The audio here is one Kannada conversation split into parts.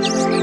Música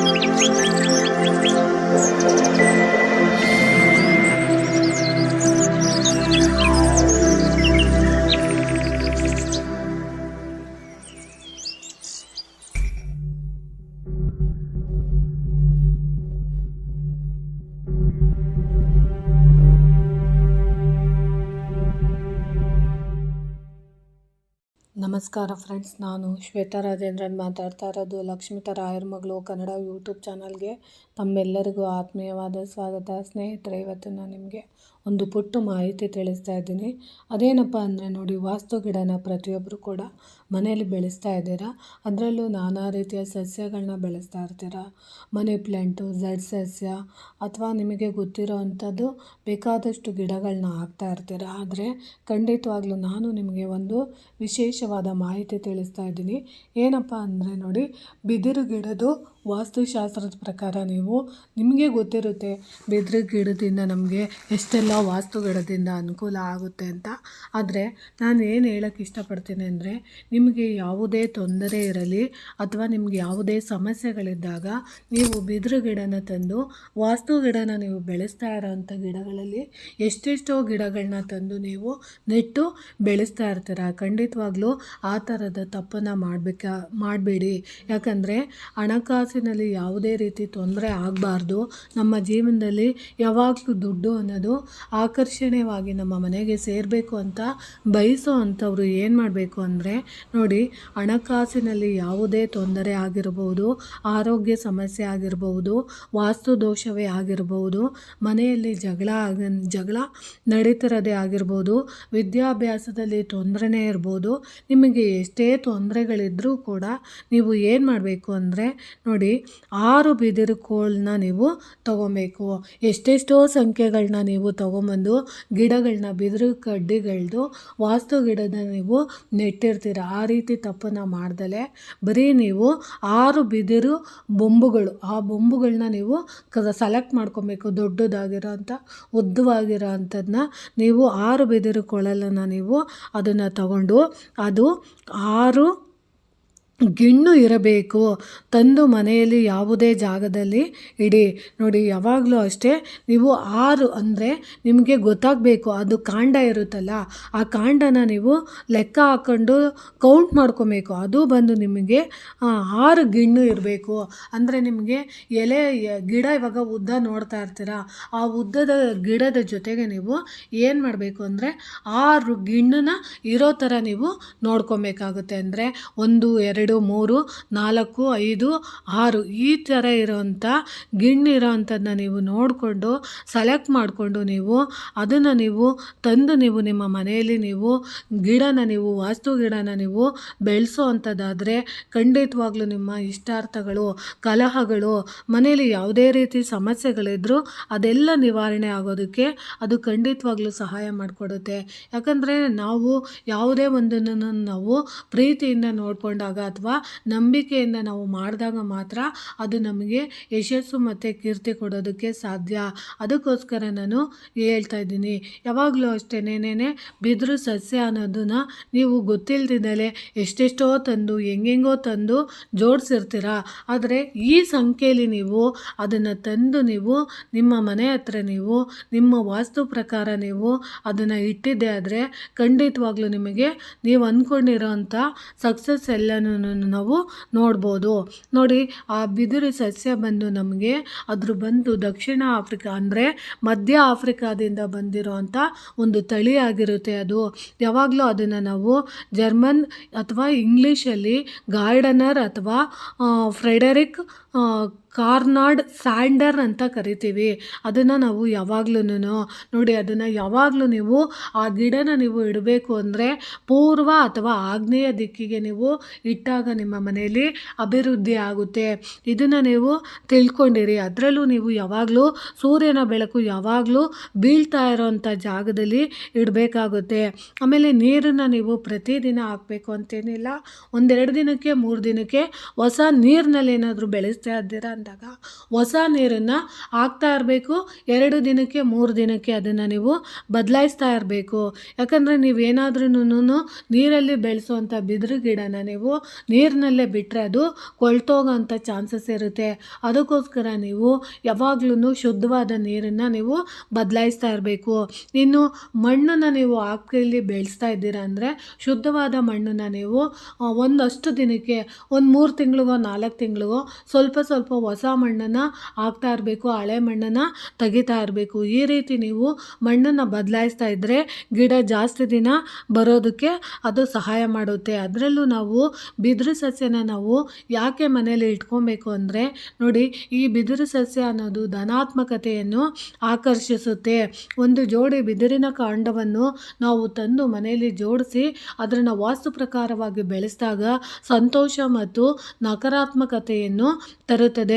ನಮಸ್ಕಾರ ಫ್ರೆಂಡ್ಸ್, ನಾನು ಶ್ವೇತಾ ರಾಜೇಂದ್ರನ್ ಮಾತಾಡ್ತಾ ಇರೋದು ಲಕ್ಷ್ಮಿತ ರಾಯರ್ ಮಗಳು ಕನ್ನಡ ಯೂಟ್ಯೂಬ್ ಚಾನಲ್ಗೆ. ತಮ್ಮೆಲ್ಲರಿಗೂ ಆತ್ಮೀಯವಾದ ಸ್ವಾಗತ, ಸ್ನೇಹಿತರೆ ಇವತ್ತು ನಾನು ನಿಮಗೆ ಒಂದು ಪುಟ್ಟ ಮಾಹಿತಿ ತಿಳಿಸ್ತಾ ಇದ್ದೀನಿ. ಅದೇನಪ್ಪ ಅಂದರೆ ನೋಡಿ, ವಾಸ್ತು ಗಿಡನ ಪ್ರತಿಯೊಬ್ಬರು ಕೂಡ ಮನೆಯಲ್ಲಿ ಬೆಳೆಸ್ತಾ ಇದ್ದೀರಾ? ಅದರಲ್ಲೂ ನಾನಾ ರೀತಿಯ ಸಸ್ಯಗಳನ್ನ ಬೆಳೆಸ್ತಾ ಇರ್ತೀರ? ಮನಿ ಪ್ಲ್ಯಾಂಟು ಝಡ್ ಸಸ್ಯ, ಅಥವಾ ನಿಮಗೆ ಗೊತ್ತಿರೋ ಅಂಥದ್ದು ಬೇಕಾದಷ್ಟು ಗಿಡಗಳನ್ನ ಹಾಕ್ತಾ ಇರ್ತೀರ? ಆದರೆ ಖಂಡಿತವಾಗ್ಲೂ ನಾನು ನಿಮಗೆ ಒಂದು ವಿಶೇಷವಾದ ಮಾಹಿತಿ ತಿಳಿಸ್ತಾ ಇದ್ದೀನಿ. ಏನಪ್ಪ ಅಂದರೆ ನೋಡಿ, ಬಿದಿರು ಗಿಡದು ವಾಸ್ತುಶಾಸ್ತ್ರದ ಪ್ರಕಾರ ನೀವು ನಿಮಗೆ ಗೊತ್ತಿರುತ್ತೆ ಬಿದಿರು ಗಿಡದಿಂದ ನಮಗೆ ಎಷ್ಟೆಲ್ಲ ವಾಸ್ತು ಗಿಡದಿಂದ ಅನುಕೂಲ ಆಗುತ್ತೆ ಅಂತ. ಆದರೆ ನಾನು ಏನು ಹೇಳೋಕ್ಕೆ ಇಷ್ಟಪಡ್ತೀನಿ ಅಂದರೆ ನಿಮಗೆ ಯಾವುದೇ ತೊಂದರೆ ಇರಲಿ ಅಥವಾ ನಿಮ್ಗೆ ಯಾವುದೇ ಸಮಸ್ಯೆಗಳಿದ್ದಾಗ ನೀವು ಬಿದಿರು ಗಿಡನ ತಂದು ವಾಸ್ತು ಗಿಡನ ನೀವು ಬೆಳೆಸ್ತಾ ಇರೋವಂಥ ಗಿಡಗಳಲ್ಲಿ ಎಷ್ಟೆಷ್ಟೋ ಗಿಡಗಳನ್ನ ತಂದು ನೀವು ನೆಟ್ಟು ಬೆಳೆಸ್ತಾ ಇರ್ತೀರ. ಖಂಡಿತವಾಗ್ಲೂ ಆ ಥರದ ತಪ್ಪನ್ನು ಮಾಡಬೇಕಾ, ಮಾಡಬೇಡಿ. ಯಾಕಂದರೆ ಹಣಕಾಸಿನಲ್ಲಿ ಯಾವುದೇ ರೀತಿ ತೊಂದರೆ ಆಗಬಾರ್ದು. ನಮ್ಮ ಜೀವನದಲ್ಲಿ ಯಾವಾಗಲೂ ದುಡ್ಡು ಅನ್ನೋದು ಆಕರ್ಷಣೀಯವಾಗಿ ನಮ್ಮ ಮನೆಗೆ ಸೇರಬೇಕು ಅಂತ ಬಯಸೋ ಅಂಥವ್ರು ಏನು ಮಾಡಬೇಕು ಅಂದರೆ, ನೋಡಿ, ಹಣಕಾಸಿನಲ್ಲಿ ಯಾವುದೇ ತೊಂದರೆ ಆಗಿರಬಹುದು ಆರೋಗ್ಯ ಸಮಸ್ಯೆ ಆಗಿರಬಹುದು ವಾಸ್ತು ದೋಷವೇ ಆಗಿರಬಹುದು ಮನೆಯಲ್ಲಿ ಜಗಳ ಆಗ, ಜಗಳ ನಡೀತಿರೋದೇ ಆಗಿರ್ಬೋದು, ವಿದ್ಯಾಭ್ಯಾಸದಲ್ಲಿ ತೊಂದರೆನೇ ಇರ್ಬೋದು, ನಿಮಗೆ ಎಷ್ಟೇ ತೊಂದರೆಗಳಿದ್ರೂ ಕೂಡ ನೀವು ಏನು ಮಾಡಬೇಕು ಅಂದರೆ, ನೋಡಿ ಆರು ಬಿದಿರು ಕೋಳನ್ನ ನೀವು ತೊಗೊಬೇಕು. ಎಷ್ಟೆಷ್ಟೋ ಸಂಖ್ಯೆಗಳನ್ನ ನೀವು ತೊಗೊಂಬಂದು ಗಿಡಗಳನ್ನ ಬಿದಿರು ಕಡ್ಡಿಗಳದು ವಾಸ್ತು ಗಿಡದ ನೀವು ನೆಟ್ಟಿರ್ತೀರ. ಆ ರೀತಿ ತಪ್ಪನ್ನು ಮಾಡ್ದಲೆ ಬರೀ ನೀವು ಆರು ಬಿದಿರು ಬೊಂಬುಗಳು. ಆ ಬೊಂಬುಗಳನ್ನ ನೀವು ಸೆಲೆಕ್ಟ್ ಮಾಡ್ಕೊಬೇಕು. ದೊಡ್ಡದಾಗಿರೋ ಅಂಥ ಉದ್ದವಾಗಿರೋ ಅಂಥದ್ದನ್ನ ನೀವು ಆರು ಬಿದಿರು ಕೊಳಲನ್ನು ನೀವು ಅದನ್ನು ತಗೊಂಡು ಅದು ಆರು ಗಿಣ್ಣು ಇರಬೇಕು. ತಂದು ಮನೆಯಲ್ಲಿ ಯಾವುದೇ ಜಾಗದಲ್ಲಿ ಇಡಿ. ನೋಡಿ, ಯಾವಾಗಲೂ ಅಷ್ಟೇ ನೀವು ಆರು ಅಂದರೆ ನಿಮಗೆ ಗೊತ್ತಾಗಬೇಕು, ಅದು ಕಾಂಡ ಇರುತ್ತಲ್ಲ. ಆ ಕಾಂಡನ ನೀವು ಲೆಕ್ಕ ಹಾಕ್ಕೊಂಡು ಕೌಂಟ್ ಮಾಡ್ಕೊಬೇಕು. ಅದು ಬಂದು ನಿಮಗೆ ಆರು ಗಿಣ್ಣು ಇರಬೇಕು. ಅಂದರೆ ನಿಮಗೆ ಎಲೆ ಗಿಡ ಇವಾಗ ಉದ್ದ ನೋಡ್ತಾ ಇರ್ತೀರ. ಆ ಉದ್ದದ ಗಿಡದ ಜೊತೆಗೆ ನೀವು ಏನು ಮಾಡಬೇಕು ಅಂದರೆ ಆರು ಗಿಣ್ಣನ ಇರೋ ಥರ ನೀವು ನೋಡ್ಕೊಬೇಕಾಗುತ್ತೆ. ಅಂದರೆ ಒಂದು, ಎರಡು ಎರಡು, ಮೂರು, ನಾಲ್ಕು, ಐದು, ಆರು ಈ ಥರ ಇರೋವಂಥ ಗಿಣ್ಣು ಇರೋವಂಥದ್ದನ್ನ ನೀವು ನೋಡಿಕೊಂಡು ಸೆಲೆಕ್ಟ್ ಮಾಡಿಕೊಂಡು ನೀವು ಅದನ್ನು ನೀವು ತಂದು ನೀವು ನಿಮ್ಮ ಮನೆಯಲ್ಲಿ ನೀವು ಗಿಡನ ನೀವು, ವಾಸ್ತು ಗಿಡನ ನೀವು ಬೆಳೆಸೋ ಅಂಥದ್ದಾದರೆ ಖಂಡಿತವಾಗ್ಲೂ ನಿಮ್ಮ ಇಷ್ಟಾರ್ಥಗಳು, ಕಲಹಗಳು, ಮನೆಯಲ್ಲಿ ಯಾವುದೇ ರೀತಿ ಸಮಸ್ಯೆಗಳಿದ್ದರೂ ಅದೆಲ್ಲ ನಿವಾರಣೆ ಆಗೋದಕ್ಕೆ ಅದು ಖಂಡಿತವಾಗ್ಲೂ ಸಹಾಯ ಮಾಡಿಕೊಡುತ್ತೆ. ಯಾಕಂದರೆ ನಾವು ಯಾವುದೇ ಒಂದನ್ನು ನಾವು ಪ್ರೀತಿಯಿಂದ ನೋಡಿಕೊಂಡಾಗ ಅಥವಾ ನಂಬಿಕೆಯಿಂದ ನಾವು ಮಾಡಿದಾಗ ಮಾತ್ರ ಅದು ನಮಗೆ ಯಶಸ್ಸು ಮತ್ತು ಕೀರ್ತಿ ಕೊಡೋದಕ್ಕೆ ಸಾಧ್ಯ. ಅದಕ್ಕೋಸ್ಕರ ನಾನು ಹೇಳ್ತಾ ಇದ್ದೀನಿ. ಯಾವಾಗಲೂ ಅಷ್ಟೇನೇನೆ ಬಿದಿರು ಸಸ್ಯ ಅನ್ನೋದನ್ನು ನೀವು ಗೊತ್ತಿಲ್ದಿದ್ದಲೇ ಎಷ್ಟೆಷ್ಟೋ ತಂದು, ಹೆಂಗೆಂಗೋ ತಂದು ಜೋಡಿಸಿರ್ತೀರ? ಆದರೆ ಈ ಸಂಖ್ಯೆಯಲ್ಲಿ ನೀವು ಅದನ್ನು ತಂದು ನೀವು ನಿಮ್ಮ ಮನೆ ಹತ್ರ ನೀವು, ನಿಮ್ಮ ವಾಸ್ತು ಪ್ರಕಾರ ನೀವು ಅದನ್ನು ಇಟ್ಟಿದ್ದೆ ಆದರೆ ಖಂಡಿತವಾಗ್ಲೂ ನಿಮಗೆ ನೀವು ಅಂದ್ಕೊಂಡಿರೋ ಅಂಥ ಸಕ್ಸಸ್ ಎಲ್ಲನೂ ನಾವು ನೋಡ್ಬೋದು. ನೋಡಿ, ಆ ಬಿದಿರು ಸಸ್ಯ ಬಂದು ನಮಗೆ ಅದ್ರ ಬಂದು ದಕ್ಷಿಣ ಆಫ್ರಿಕಾ ಅಂದರೆ ಮಧ್ಯ ಆಫ್ರಿಕಾದಿಂದ ಬಂದಿರೋವಂಥ ಒಂದು ತಳಿ ಆಗಿರುತ್ತೆ ಅದು. ಯಾವಾಗಲೂ ಅದನ್ನು ನಾವು ಜರ್ಮನ್ ಅಥವಾ ಇಂಗ್ಲೀಷಲ್ಲಿ ಗಾರ್ಡನರ್ ಅಥವಾ ಫ್ರೆಡರಿಕ್ ಕಾರ್ನಾಡ್ ಸ್ಯಾಂಡರ್ ಅಂತ ಕರಿತೀವಿ. ಅದನ್ನು ನಾವು ಯಾವಾಗ್ಲೂ ನೋಡಿ, ಅದನ್ನು ಯಾವಾಗಲೂ ನೀವು ಆ ಗಿಡನ ನೀವು ಇಡಬೇಕು ಅಂದರೆ ಪೂರ್ವ ಅಥವಾ ಆಗ್ನೇಯ ದಿಕ್ಕಿಗೆ ನೀವು ಇಟ್ಟಾಗ ನಿಮ್ಮ ಮನೆಯಲ್ಲಿ ಅಭಿವೃದ್ಧಿ ಆಗುತ್ತೆ. ಇದನ್ನು ನೀವು ತಿಳ್ಕೊಂಡಿರಿ. ಅದರಲ್ಲೂ ನೀವು ಯಾವಾಗಲೂ ಸೂರ್ಯನ ಬೆಳಕು ಯಾವಾಗಲೂ ಬೀಳ್ತಾ ಇರೋವಂಥ ಜಾಗದಲ್ಲಿ ಇಡಬೇಕಾಗುತ್ತೆ. ಆಮೇಲೆ ನೀರನ್ನು ನೀವು ಪ್ರತಿದಿನ ಹಾಕಬೇಕು ಅಂತೇನಿಲ್ಲ. ಒಂದೆರಡು ದಿನಕ್ಕೆ, ಮೂರು ದಿನಕ್ಕೆ ಹೊಸ ನೀರಿನಲ್ಲಿ ಏನಾದರೂ ಬೆಳೆಸ್ತಾ ಇದ್ದೀರಾ ಅಂದಾಗ ಹೊಸ ನೀರನ್ನು ಹಾಕ್ತಾ ಇರಬೇಕು. ಎರಡು ದಿನಕ್ಕೆ, ಮೂರು ದಿನಕ್ಕೆ ಅದನ್ನು ನೀವು ಬದಲಾಯಿಸ್ತಾ ಇರಬೇಕು. ಯಾಕಂದರೆ ನೀವೇನಾದ್ರೂ ನೀರಲ್ಲಿ ಬೆಳೆಸುವಂಥ ಬಿದಿರು ಗಿಡನ ನೀವು ನೀರಿನಲ್ಲೇ ಬಿಟ್ಟರೆ ಅದು ಕೊಳ್ತೋಗೋಂಥ ಚಾನ್ಸಸ್ ಇರುತ್ತೆ. ಅದಕ್ಕೋಸ್ಕರ ನೀವು ಯಾವಾಗ್ಲೂ ಶುದ್ಧವಾದ ನೀರನ್ನು ನೀವು ಬದಲಾಯಿಸ್ತಾ ಇರಬೇಕು. ಇನ್ನು ಮಣ್ಣನ್ನು ನೀವು ಹಾಕಲಿ ಬೆಳೆಸ್ತಾ ಇದ್ದೀರಾ ಅಂದರೆ, ಶುದ್ಧವಾದ ಮಣ್ಣನ್ನು ನೀವು ಒಂದಷ್ಟು ದಿನಕ್ಕೆ, ಒಂದು ಮೂರು ತಿಂಗಳಿಗೋ, ನಾಲ್ಕು ತಿಂಗಳಿಗೋ ಸ್ವಲ್ಪ ಸ್ವಲ್ಪ ಹೊಸ ಮಣ್ಣನ್ನು ಹಾಕ್ತಾ ಇರಬೇಕು, ಹಳೆ ಮಣ್ಣನ್ನು ತೆಗಿತಾ ಇರಬೇಕು. ಈ ರೀತಿ ನೀವು ಮಣ್ಣನ್ನು ಬದಲಾಯಿಸ್ತಾ ಇದ್ದರೆ ಗಿಡ ಜಾಸ್ತಿ ದಿನ ಬರೋದಕ್ಕೆ ಅದು ಸಹಾಯ ಮಾಡುತ್ತೆ. ಅದರಲ್ಲೂ ನಾವು ಬಿದಿರು ಸಸ್ಯನ ನಾವು ಯಾಕೆ ಮನೇಲಿ ಇಟ್ಕೊಬೇಕು ಅಂದರೆ, ನೋಡಿ ಈ ಬಿದಿರು ಸಸ್ಯ ಅನ್ನೋದು ಧನಾತ್ಮಕತೆಯನ್ನು ಆಕರ್ಷಿಸುತ್ತೆ. ಒಂದು ಜೋಡಿ ಬಿದಿರಿನ ಕಾಂಡವನ್ನು ನಾವು ತಂದು ಮನೆಯಲ್ಲಿ ಜೋಡಿಸಿ ಅದನ್ನು ವಾಸ್ತು ಪ್ರಕಾರವಾಗಿ ಬೆಳೆಸಿದಾಗ ಸಂತೋಷ ಮತ್ತು ನಕಾರಾತ್ಮಕತೆಯನ್ನು ತರುತ್ತದೆ.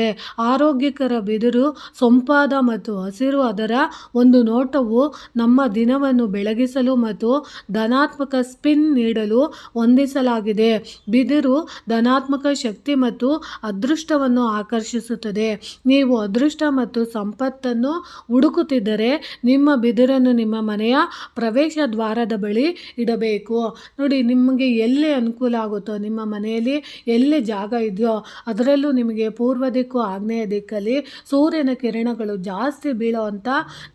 ಆರೋಗ್ಯಕರ ಬಿದಿರು, ಸೊಂಪಾದ ಮತ್ತು ಹಸಿರು ಅದರ ಒಂದು ನೋಟವು ನಮ್ಮ ದಿನವನ್ನು ಬೆಳಗಿಸಲು ಮತ್ತು ಧನಾತ್ಮಕ ಸ್ಪಿನ್ ನೀಡಲು ಹೊಂದಿಸಲಾಗಿದೆ. ಬಿದಿರು ಧನಾತ್ಮಕ ಶಕ್ತಿ ಮತ್ತು ಅದೃಷ್ಟವನ್ನು ಆಕರ್ಷಿಸುತ್ತದೆ. ನೀವು ಅದೃಷ್ಟ ಮತ್ತು ಸಂಪತ್ತನ್ನು ಹುಡುಕುತ್ತಿದ್ದರೆ ನಿಮ್ಮ ಬಿದಿರನ್ನು ನಿಮ್ಮ ಮನೆಯ ಪ್ರವೇಶ ದ್ವಾರದ ಬಳಿ ಇಡಬೇಕು. ನೋಡಿ, ನಿಮಗೆ ಎಲ್ಲಿ ಅನುಕೂಲ ಆಗುತ್ತೋ, ನಿಮ್ಮ ಮನೆಯಲ್ಲಿ ಎಲ್ಲಿ ಜಾಗ ಇದೆಯೋ, ಅದರಲ್ಲೂ ನಿಮಗೆ ಪೂರ್ವ ದಿಕ್ಕು ಆಗ್ನೇಯ ದಿಕ್ಕಲ್ಲಿ ಸೂರ್ಯನ ಕಿರಣಗಳು ಜಾಸ್ತಿ ಬೀಳೋವಂಥ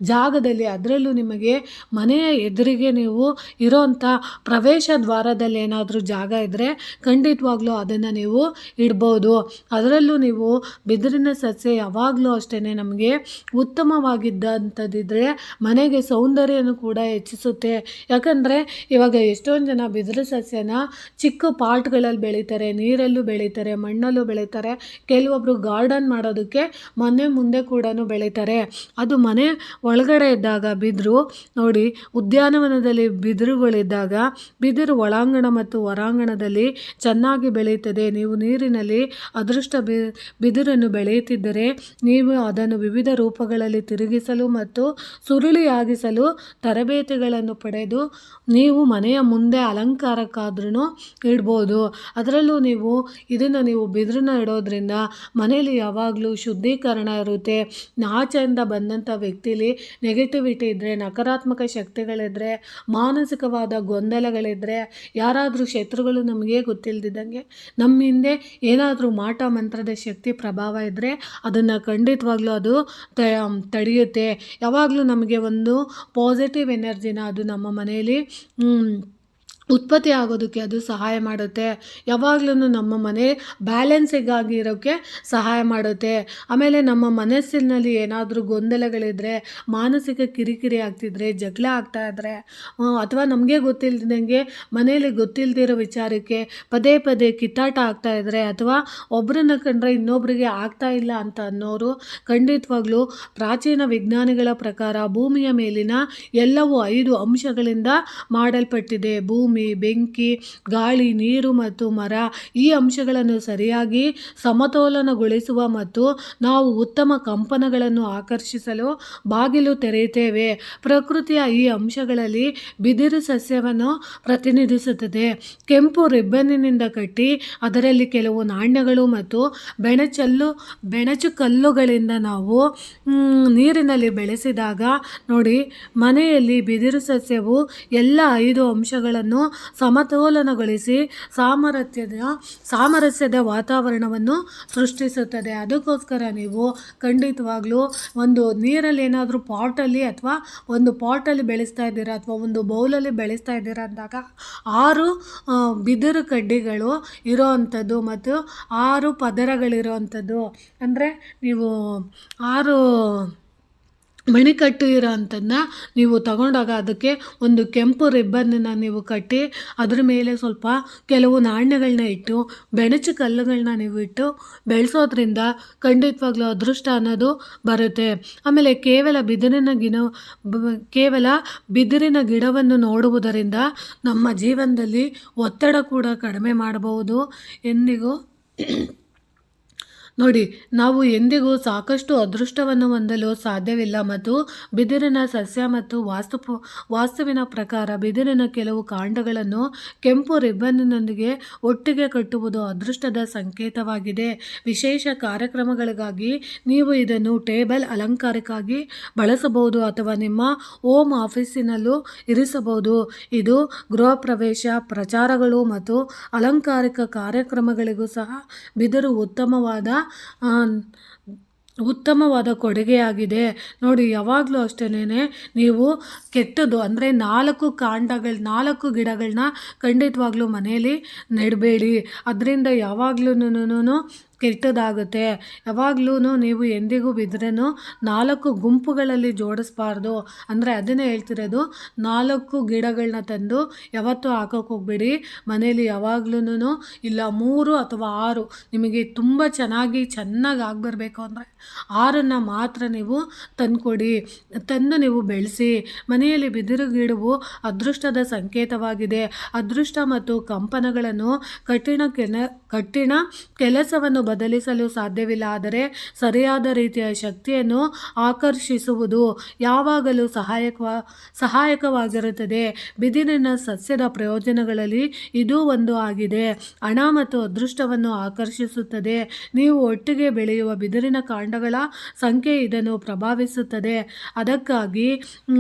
ಜಾಗದಲ್ಲಿ ಅದರಲ್ಲೂ ನಿಮಗೆ ಮನೆಯ ಎದುರಿಗೆ ನೀವು ಇರೋಂಥ ಪ್ರವೇಶ ದ್ವಾರದಲ್ಲಿ ಏನಾದರೂ ಜಾಗ ಇದ್ದರೆ ಖಂಡಿತವಾಗ್ಲೂ ಅದನ್ನು ನೀವು ಇಡ್ಬೋದು. ಅದರಲ್ಲೂ ನೀವು ಬಿದಿರಿನ ಸಸ್ಯ ಯಾವಾಗಲೂ ಅಷ್ಟೇ ನಮಗೆ ಉತ್ತಮವಾಗಿದ್ದಂಥದ್ದಿದ್ರೆ ಮನೆಗೆ ಸೌಂದರ್ಯನೂ ಕೂಡ ಹೆಚ್ಚಿಸುತ್ತೆ. ಯಾಕಂದರೆ ಇವಾಗ ಎಷ್ಟೊಂದು ಜನ ಬಿದಿರು ಸಸ್ಯನ ಚಿಕ್ಕ ಪಾಟ್ಗಳಲ್ಲಿ ಬೆಳೀತಾರೆ, ನೀರಲ್ಲೂ ಬೆಳೀತಾರೆ, ಮಣ್ಣಲ್ಲೂ ಬೆಳೀತಾರೆ. ಕೆಲವೊಬ್ಬರು ಗಾರ್ಡನ್ ಮಾಡೋದಕ್ಕೆ ಮನೆ ಮುಂದೆ ಕೂಡ ಬೆಳೀತಾರೆ. ಅದು ಮನೆ ಒಳಗಡೆ ಇದ್ದಾಗ ಬಿದಿರು, ನೋಡಿ, ಉದ್ಯಾನವನದಲ್ಲಿ ಬಿದಿರುಗಳಿದ್ದಾಗ ಬಿದಿರು ಒಳಾಂಗಣ ಮತ್ತು ಹೊರಾಂಗಣದಲ್ಲಿ ಚೆನ್ನಾಗಿ ಬೆಳೆಯುತ್ತದೆ ನೀವು ನೀರಿನಲ್ಲಿ ಅದೃಷ್ಟ ಬಿ, ಬಿದಿರನ್ನು ಬೆಳೆಯುತ್ತಿದ್ದರೆ ನೀವು ಅದನ್ನು ವಿವಿಧ ರೂಪಗಳಲ್ಲಿ ತಿರುಗಿಸಲು ಮತ್ತು ಸುರುಳಿಯಾಗಿಸಲು ತರಬೇತಿಗಳನ್ನು ಪಡೆದು ನೀವು ಮನೆಯ ಮುಂದೆ ಅಲಂಕಾರಕ್ಕಾದ್ರೂ ಇಡ್ಬೋದು. ಅದರಲ್ಲೂ ನೀವು ಇದನ್ನು ನೀವು ಬಿದಿರನ್ನ ಇಡೋದ್ರಿಂದ ಮನೆಯಲ್ಲಿ ಯಾವಾಗಲೂ ಶುದ್ಧೀಕರಣ ಇರುತ್ತೆ. ಆಚೆಯಿಂದ ಬಂದಂಥ ವ್ಯಕ್ತಿಲಿ ನೆಗೆಟಿವಿಟಿ ಇದ್ದರೆ ನಕಾರಾತ್ಮಕ ಶಕ್ತಿಗಳಿದ್ದರೆ ಮಾನಸಿಕವಾದ ಗೊಂದಲಗಳಿದ್ದರೆ ಯಾರಾದರೂ ಶತ್ರುಗಳು ನಮಗೆ ಗೊತ್ತಿಲ್ಲದಿದ್ದಂಗೆ ನಮ್ಮ ಹಿಂದೆ ಏನಾದರೂ ಮಾಟ ಮಂತ್ರದ ಶಕ್ತಿ ಪ್ರಭಾವ ಇದ್ದರೆ ಅದನ್ನು ಖಂಡಿತವಾಗ್ಲೂ ಅದು ತಡೆಯುತ್ತೆ. ಯಾವಾಗಲೂ ನಮಗೆ ಒಂದು ಪಾಸಿಟಿವ್ ಎನರ್ಜಿನ ಅದು ನಮ್ಮ ಮನೆಯಲ್ಲಿ ಉತ್ಪತ್ತಿ ಆಗೋದಕ್ಕೆ ಅದು ಸಹಾಯ ಮಾಡುತ್ತೆ. ಯಾವಾಗ್ಲೂ ನಮ್ಮ ಮನೆ ಬ್ಯಾಲೆನ್ಸಿಗಾಗಿ ಇರೋಕ್ಕೆ ಸಹಾಯ ಮಾಡುತ್ತೆ. ಆಮೇಲೆ ನಮ್ಮ ಮನಸ್ಸಿನಲ್ಲಿ ಏನಾದರೂ ಗೊಂದಲಗಳಿದ್ದರೆ ಮಾನಸಿಕ ಕಿರಿಕಿರಿ ಆಗ್ತಿದ್ರೆ, ಜಗಳ ಆಗ್ತಾ ಇದ್ರೆ ಅಥವಾ ನಮಗೆ ಗೊತ್ತಿಲ್ಲದಂಗೆ ಮನೆಯಲ್ಲಿ ಗೊತ್ತಿಲ್ಲದಿರೋ ವಿಚಾರಕ್ಕೆ ಪದೇ ಪದೇ ಕಿತ್ತಾಟ ಆಗ್ತಾ ಇದ್ದರೆ ಅಥವಾ ಒಬ್ಬರನ್ನ ಕಂಡ್ರೆ ಇನ್ನೊಬ್ಬರಿಗೆ ಆಗ್ತಾ ಇಲ್ಲ ಅಂತ ಅನ್ನೋರು ಖಂಡಿತವಾಗ್ಲೂ ಪ್ರಾಚೀನ ವಿಜ್ಞಾನಿಗಳ ಪ್ರಕಾರ ಭೂಮಿಯ ಮೇಲಿನ ಎಲ್ಲವೂ ಐದು ಅಂಶಗಳಿಂದ ಮಾಡಲ್ಪಟ್ಟಿದೆ. ಭೂಮಿ ಬೆಂಕಿ, ಗಾಳಿ, ನೀರು ಮತ್ತು ಮರ ಈ ಅಂಶಗಳನ್ನು ಸರಿಯಾಗಿ ಸಮತೋಲನಗೊಳಿಸುವ ಮತ್ತು ನಾವು ಉತ್ತಮ ಕಂಪನಗಳನ್ನು ಆಕರ್ಷಿಸಲು ಬಾಗಿಲು ತೆರೆಯುತ್ತೇವೆ. ಪ್ರಕೃತಿಯ ಈ ಅಂಶಗಳಲ್ಲಿ ಬಿದಿರು ಸಸ್ಯವನ್ನು ಪ್ರತಿನಿಧಿಸುತ್ತದೆ. ಕೆಂಪು ರಿಬ್ಬನ್ನಿನಿಂದ ಕಟ್ಟಿ ಅದರಲ್ಲಿ ಕೆಲವು ನಾಣ್ಯಗಳು ಮತ್ತು ಬೆಣಚಲ್ಲು, ಬೆಣಚು ಕಲ್ಲುಗಳಿಂದ ನಾವು ನೀರಿನಲ್ಲಿ ಬೆಳೆಸಿದಾಗ ನೋಡಿ ಮನೆಯಲ್ಲಿ ಬಿದಿರು ಸಸ್ಯವು ಎಲ್ಲ ಐದು ಅಂಶಗಳನ್ನು ಸಮತೋಲನಗೊಳಿಸಿ ಸಾಮರಸ್ಯದ ಸಾಮರಸ್ಯದ ವಾತಾವರಣವನ್ನು ಸೃಷ್ಟಿಸುತ್ತದೆ. ಅದಕ್ಕೋಸ್ಕರ ನೀವು ಖಂಡಿತವಾಗ್ಲೂ ಒಂದು ನೀರಲ್ಲಿ ಏನಾದರೂ ಪಾಟಲ್ಲಿ ಅಥವಾ ಒಂದು ಪಾಟಲ್ಲಿ ಬೆಳೆಸ್ತಾ ಇದ್ದೀರಾ ಅಥವಾ ಒಂದು ಬೌಲಲ್ಲಿ ಬೆಳೆಸ್ತಾ ಇದ್ದೀರಾ ಅಂದಾಗ ಆರು ಬಿದಿರು ಕಡ್ಡಿಗಳು ಇರೋ ಅಂಥದ್ದು ಮತ್ತು ಆರು ಪದರಗಳಿರೋವಂಥದ್ದು. ಅಂದರೆ ನೀವು ಆರು ಮಣಿಕಟ್ಟು ಕಟ್ಟಿರೋ ಅಂಥದ್ದನ್ನ ನೀವು ತಗೊಂಡಾಗ ಅದಕ್ಕೆ ಒಂದು ಕೆಂಪು ರಿಬ್ಬನ್ನ ನೀವು ಕಟ್ಟಿ ಅದ್ರ ಮೇಲೆ ಸ್ವಲ್ಪ ಕೆಲವು ನಾಣ್ಯಗಳನ್ನ ಇಟ್ಟು, ಬೆಣಚು ಕಲ್ಲುಗಳನ್ನ ನೀವು ಇಟ್ಟು ಬೆಳೆಸೋದ್ರಿಂದ ಖಂಡಿತವಾಗ್ಲೂ ಅದೃಷ್ಟ ಅನ್ನೋದು ಬರುತ್ತೆ. ಆಮೇಲೆ ಕೇವಲ ಬಿದಿರಿನ ಗಿಡ ಕೇವಲ ಬಿದಿರಿನ ಗಿಡವನ್ನು ನೋಡುವುದರಿಂದ ನಮ್ಮ ಜೀವನದಲ್ಲಿ ಒತ್ತಡ ಕೂಡ ಕಡಿಮೆ ಮಾಡಬಹುದು. ಎಂದಿಗೂ ನೋಡಿ, ನಾವು ಎಂದಿಗೂ ಸಾಕಷ್ಟು ಅದೃಷ್ಟವನ್ನು ಹೊಂದಲು ಸಾಧ್ಯವಿಲ್ಲ ಮತ್ತು ಬಿದಿರಿನ ಸಸ್ಯ ಮತ್ತು ವಾಸ್ತು ವಾಸ್ತುವಿನ ಪ್ರಕಾರ ಬಿದಿರಿನ ಕೆಲವು ಕಾಂಡಗಳನ್ನು ಕೆಂಪು ರಿಬ್ಬನ್ನಿನೊಂದಿಗೆ ಒಟ್ಟಿಗೆ ಕಟ್ಟುವುದು ಅದೃಷ್ಟದ ಸಂಕೇತವಾಗಿದೆ. ವಿಶೇಷ ಕಾರ್ಯಕ್ರಮಗಳಿಗಾಗಿ ನೀವು ಇದನ್ನು ಟೇಬಲ್ ಅಲಂಕಾರಕ್ಕಾಗಿ ಬಳಸಬಹುದು ಅಥವಾ ನಿಮ್ಮ ಓಮ್ ಆಫೀಸಿನಲ್ಲೂ ಇರಿಸಬಹುದು. ಇದು ಗೃಹ ಪ್ರವೇಶ, ಪ್ರಚಾರಗಳು ಮತ್ತು ಅಲಂಕಾರಿಕ ಕಾರ್ಯಕ್ರಮಗಳಿಗೂ ಸಹ ಬಿದಿರು ಉತ್ತಮವಾದ ಉತ್ತಮವಾದ ಕೊಡುಗೆಯಾಗಿದೆ. ನೋಡಿ, ಯಾವಾಗಲೂ ಅಷ್ಟೇನೆ ನೀವು ಕೆಟ್ಟದ್ದು, ಅಂದರೆ ನಾಲ್ಕು ಕಾಂಡಗಳು, ನಾಲ್ಕು ಗಿಡಗಳನ್ನ ಖಂಡಿತವಾಗ್ಲೂ ಮನೆಯಲ್ಲಿ ನೆಡಬೇಡಿ. ಅದರಿಂದ ಯಾವಾಗ್ಲೂ ಕೆಟ್ಟದಾಗುತ್ತೆ. ಯಾವಾಗ್ಲೂ ನೀವು ಎಂದಿಗೂ ಬಿದ್ರನ್ನು ನಾಲ್ಕು ಗುಂಪುಗಳಲ್ಲಿ ಜೋಡಿಸ್ಬಾರ್ದು. ಅಂದರೆ ಅದನ್ನೇ ಹೇಳ್ತಿರೋದು, ನಾಲ್ಕು ಗಿಡಗಳನ್ನ ತಂದು ಯಾವತ್ತೂ ಹಾಕೋಕೆ ಹೋಗ್ಬೇಡಿ. ಮನೇಲಿ ಯಾವಾಗ್ಲೂ ಇಲ್ಲ, ಮೂರು ಅಥವಾ ಆರು ನಿಮಗೆ ತುಂಬ ಚೆನ್ನಾಗಿ ಚೆನ್ನಾಗಿ ಆಗಿಬರಬೇಕು ಅಂದರೆ ಆರನ್ನು ಮಾತ್ರ ನೀವು ತಂದುಕೊಡಿ. ತಂದು ನೀವು ಬೆಳೆಸಿ. ಮನೆಯಲ್ಲಿ ಬಿದಿರು ಗಿಡವು ಅದೃಷ್ಟದ ಸಂಕೇತವಾಗಿದೆ. ಅದೃಷ್ಟ ಮತ್ತು ಕಂಪನಗಳನ್ನು ಕಠಿಣ ಕೆನ, ಕಠಿಣ ಕೆಲಸವನ್ನು ಬದಲಿಸಲು ಸಾಧ್ಯವಿಲ್ಲ. ಆದರೆ ಸರಿಯಾದ ರೀತಿಯ ಶಕ್ತಿಯನ್ನು ಆಕರ್ಷಿಸುವುದು ಯಾವಾಗಲೂ ಸಹಾಯಕ ಸಹಾಯಕವಾಗಿರುತ್ತದೆ. ಬಿದಿರಿನ ಸಸ್ಯದ ಪ್ರಯೋಜನಗಳಲ್ಲಿ ಇದು ಒಂದು ಆಗಿದೆ. ಹಣ ಮತ್ತು ಅದೃಷ್ಟವನ್ನು ಆಕರ್ಷಿಸುತ್ತದೆ. ನೀವು ಒಟ್ಟಿಗೆ ಬೆಳೆಯುವ ಬಿದಿರಿನ ಕಾಂಡಗಳ ಸಂಖ್ಯೆ ಇದನ್ನು ಪ್ರಭಾವಿಸುತ್ತದೆ. ಅದಕ್ಕಾಗಿ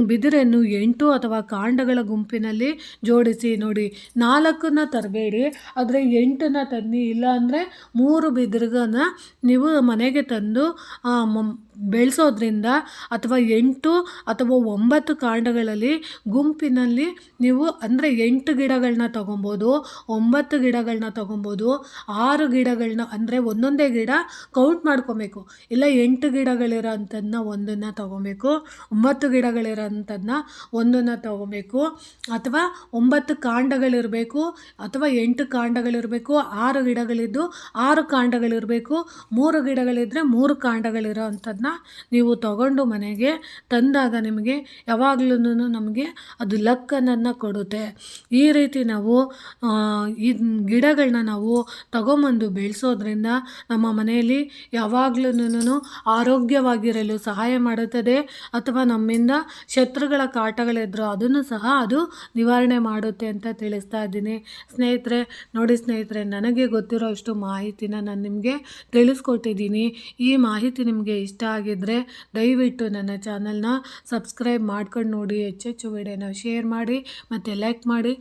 ಬಿದಿರನ್ನು ಎಂಟು ಅಥವಾ ಕಾಂಡಗಳ ಗುಂಪಿನಲ್ಲಿ ಜೋಡಿಸಿ ನೋಡಿ. ನಾಲ್ಕನ್ನ ತರಬೇಡಿ. ಆದರೆ ಎಂಟನ್ನ ತನ್ನಿ ಇಲ್ಲ ಅಂದರೆ ಮೂರು ಬಿದಿರುಗನ್ನ ನೀವು ಮನೆಗೆ ತಂದು ಬೆಳೆಸೋದ್ರಿಂದ ಅಥವಾ ಎಂಟು ಅಥವಾ ಒಂಬತ್ತು ಕಾಂಡಗಳಲ್ಲಿ ಗುಂಪಿನಲ್ಲಿ ನೀವು ಅಂದರೆ ಎಂಟು ಗಿಡಗಳನ್ನ ತಗೊಬೋದು, ಒಂಬತ್ತು ಗಿಡಗಳನ್ನ ತಗೊಬೋದು, ಆರು ಗಿಡಗಳನ್ನ ಅಂದರೆ ಒಂದೊಂದೇ ಗಿಡ ಕೌಂಟ್ ಮಾಡ್ಕೊಬೇಕು. ಇಲ್ಲ ಎಂಟು ಗಿಡಗಳಿರೋ ಅಂಥದ್ದನ್ನ ಒಂದನ್ನು ತಗೊಬೇಕು, ಒಂಬತ್ತು ಗಿಡಗಳಿರೋ ಅಂಥದ್ದನ್ನ ಒಂದನ್ನು ತಗೊಬೇಕು, ಅಥವಾ ಒಂಬತ್ತು ಕಾಂಡಗಳಿರಬೇಕು ಅಥವಾ ಎಂಟು ಕಾಂಡಗಳಿರಬೇಕು, ಆರು ಗಿಡಗಳಿದ್ದು ಆರು ಕಾಂಡಗಳಿರಬೇಕು ಮೂರು ಗಿಡಗಳಿದ್ದರೆ ಮೂರು ಕಾಂಡಗಳಿರೋ ಅಂಥದ್ದನ್ನ ನೀವು ತಗೊಂಡು ಮನೆಗೆ ತಂದಾಗ ನಿಮಗೆ ಯಾವಾಗ್ಲೂ ನಮಗೆ ಅದು ಲಕ್ಕನನ್ನು ಕೊಡುತ್ತೆ. ಈ ರೀತಿ ನಾವು ಈ ಗಿಡಗಳನ್ನ ನಾವು ತಗೊಂಬಂದು ಬೆಳೆಸೋದ್ರಿಂದ ನಮ್ಮ ಮನೆಯಲ್ಲಿ ಯಾವಾಗ್ಲೂ ಆರೋಗ್ಯವಾಗಿರಲು ಸಹಾಯ ಮಾಡುತ್ತದೆ. ಅಥವಾ ನಮ್ಮಿಂದ ಶತ್ರುಗಳ ಕಾಟಗಳಿದ್ರು ಅದನ್ನು ಸಹ ಅದು ನಿವಾರಣೆ ಮಾಡುತ್ತೆ ಅಂತ ತಿಳಿಸ್ತಾ ಇದ್ದೀನಿ. ಸ್ನೇಹಿತರೆ, ನೋಡಿ ಸ್ನೇಹಿತರೆ, ನನಗೆ ಗೊತ್ತಿರೋ ಅಷ್ಟು ಮಾಹಿತಿನ ನಾನು ನಿಮಗೆ ತಿಳಿಸ್ಕೊಟ್ಟಿದ್ದೀನಿ ಈ ಮಾಹಿತಿ ನಿಮಗೆ ಇಷ್ಟ ಆಗಿದ್ದರೆ ದಯವಿಟ್ಟು ನನ್ನ ಚಾನಲ್ನ ಸಬ್ಸ್ಕ್ರೈಬ್ ಮಾಡ್ಕೊಂಡು ನೋಡಿ. ಹೆಚ್ಚೆಚ್ಚು ವಿಡಿಯೋನ ಶೇರ್ ಮಾಡಿ ಮತ್ತು ಲೈಕ್ ಮಾಡಿ.